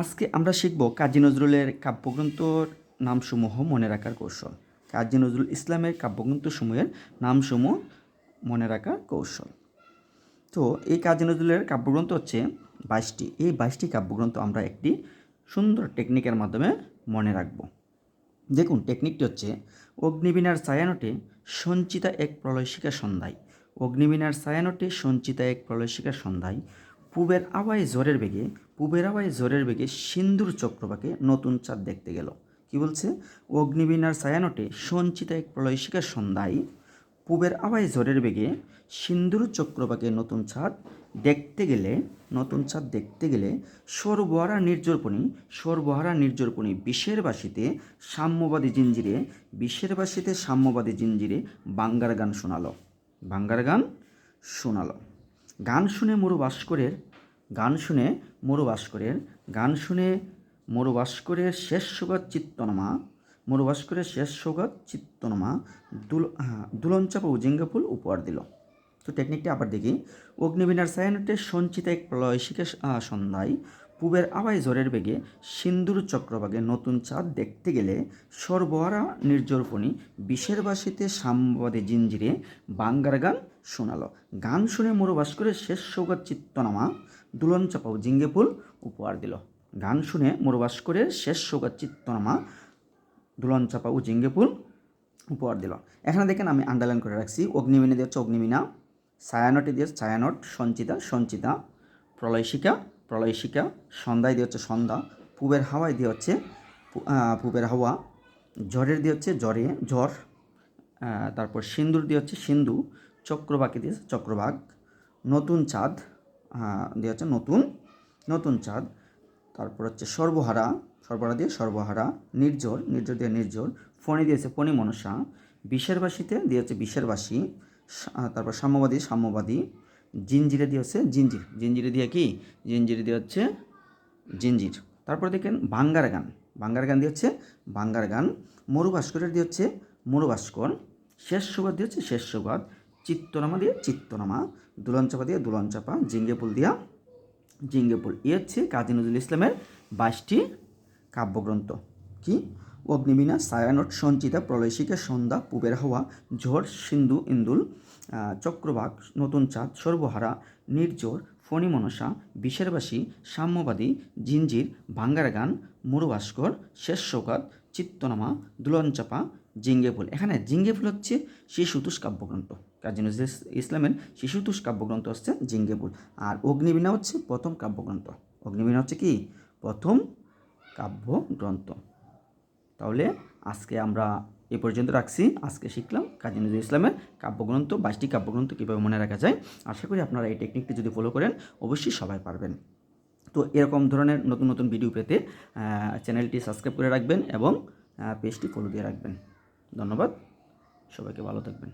আজকে আমরা শিখব কাজী নজরুলের কাব্যগ্রন্থর নামসমূহ মনে রাখার কৌশল। কাজী নজরুল ইসলামের কাব্যগ্রন্থসমূহের নামসমূহ মনে রাখার কৌশল। তো এই কাজী নজরুলের কাব্যগ্রন্থ হচ্ছে বাইশটি। এই বাইশটি কাব্যগ্রন্থ আমরা একটি সুন্দর টেকনিকের মাধ্যমে মনে রাখব। দেখুন, টেকনিকটি হচ্ছে অগ্নিবীণার ছায়ানটে সঞ্চিতা এক প্রলয়শিকা সন্ধ্যায়। অগ্নিবীণার ছায়ানটে সঞ্চিতা এক প্রলয়শিকা সন্ধ্যায় পূবের আওয়ায় জোরের বেগে, পূবের আওয়ায় জোরের বেগে সিন্দুর চক্রবাকে নতুন চাঁদ দেখতে গেল। কি বলছে? অগ্নিবীণার ছায়ানটে সঞ্চিতা এক প্রলয়শিকা সন্ধ্যায় পূবের আওয়ায় ঝড়ের বেগে সিন্দুর চক্রবাকে নতুন ছাদ দেখতে গেলে, নতুন ছাদ দেখতে গেলে সর্বহারা নির্জরপণী সর্বহারা নির্জরপণী বিশ্বের বাসিতে সাম্যবাদী জিঞ্জিরে বিশ্বের বাসিতে সাম্যবাদী জিঞ্জিরে বাঙ্গার গান শোনালো। বাঙ্গার গান শোনালো। গান শুনে মরু ভাস্করের গান শুনে মরু ভাস্করের গান শুনে মরু ভাস্করের শেষ সুগত চিত্তনমা মরু ভাস্করের শেষ সুগত চিত্তনমা দুল দুলঞ্চাপ ও উজিঙ্গাফুল উপহার দিল। তো টেকনিকটি আবার দেখি। অগ্নিবীণার সায়নটে সঞ্চিত এক প্রলয়শিকে সন্ধ্যায় পূবের আওয়ায় ঝড়ের বেগে সিন্দুর চক্রবাগে নতুন চাঁদ দেখতে গেলে সর্বহারা নির্জরপণী বিশের বাসিতে সাম্যবাদী জিঞ্জিরে বাঙ্গার গান শোনালো। গান শুনে মরু ভাস্করের শেষ সৌগত চিত্তনামা দুলন চাপাও জিঙ্গেফুল উপহার দিল। গান শুনে মরু ভাস্করের শেষ সৌগত চিত্তনামা দুলন চাপা ও জিঙ্গেফুল উপহার দিল। এখানে দেখেন আমি আন্ডারলাইন করে রাখছি। অগ্নিমিনে দিয়ে হচ্ছে অগ্নিমিনা, ছায়ানটে দিয়ে ছায়ানট, সঞ্চিতা সঞ্চিতা প্রলয়শিকা প্রলয়শিকা সন্ধ্যায় দিয়ে হচ্ছে সন্ধ্যা পূবের হাওয়ায় দিয়ে হচ্ছে পূবের হাওয়া ঝড়ের দিয়ে হচ্ছে জ্বরে ঝড় তারপর সিন্দুর দিয়ে হচ্ছে সিন্ধু চক্রবাকি দিয়ে চক্রবাক নতুন চাঁদ দিয়ে হচ্ছে নতুন নতুন চাঁদ তারপর হচ্ছে সর্বহারা সর্বহারা দিয়ে সর্বহারা নির্জর নির্জর দিয়ে নির্জর ফণি দিয়েছে ফণি মনসা বিশেরবাসীতে দিয়ে হচ্ছে বিশেরবাসী সা- আহ, তারপর সাম্যবাদী সাম্যবাদী জিঞ্জিরে দিয়ে হচ্ছে জিঞ্জির। জিঞ্জিরে দিয়ে কি? জিঞ্জিরে দিয়ে হচ্ছে জিঞ্জির। তারপরে দেখেন বাঙ্গার গান। বাঙ্গার গান দিয়ে হচ্ছে বাঙ্গার গান। মরু ভাস্করের দিয়ে হচ্ছে মরু ভাস্কর শেষ সুগত দিয়ে হচ্ছে শেষ সুগত চিত্তনামা দিয়ে চিত্তনামা। দুলন দুলনচাপা দিয়ে দুলন দুলনচাপা জিঙ্গেপুল দিয়া জিঙ্গেপুল এ হচ্ছে কাজী নজরুল ইসলামের বাইশটি কাব্যগ্রন্থ। কি? অগ্নিবীণা, সায়ানট, সঞ্চিতা, প্রলয়শিকা, সন্ধ্যা, পূবের হাওয়া, ঝড়, সিন্ধু, ইন্দুল চক্রবাক, নতুন চাঁদ, সর্বহারা, নির্জর ফণি মনসা বিশেরবাসী, সাম্যবাদী, জিঞ্জির ভাঙ্গার গান মুরুভাস্কর, শেষ সৌকাত চিত্তনামা, দুলনচাপা, জিঙ্গেফুল। এখানে জিঙ্গেফুল হচ্ছে শিশুতুষ কাব্যগ্রন্থ। কাজী নজরুল ইসলামের শিশুতুষ কাব্যগ্রন্থ হচ্ছে জিঙ্গেফুল। আর অগ্নিবীণা হচ্ছে প্রথম কাব্যগ্রন্থ। অগ্নিবীণা হচ্ছে কি? প্রথম কাব্যগ্রন্থ। তাহলে আজকে আমরা এ পর্যন্ত রাখছি। আজকে শিখলাম কাজী নজরুল ইসলামের কাব্যগ্রন্থ, বাইশটি কাব্যগ্রন্থ কীভাবে মনে রাখা যায়। আশা করি আপনারা এই টেকনিকটি যদি ফলো করেন, অবশ্যই সবাই পারবেন। তো এরকম ধরনের নতুন নতুন ভিডিও পেতে চ্যানেলটি সাবস্ক্রাইব করে রাখবেন এবং পেজটি ফলো দিয়ে রাখবেন। ধন্যবাদ। সবাইকে ভালো থাকবেন।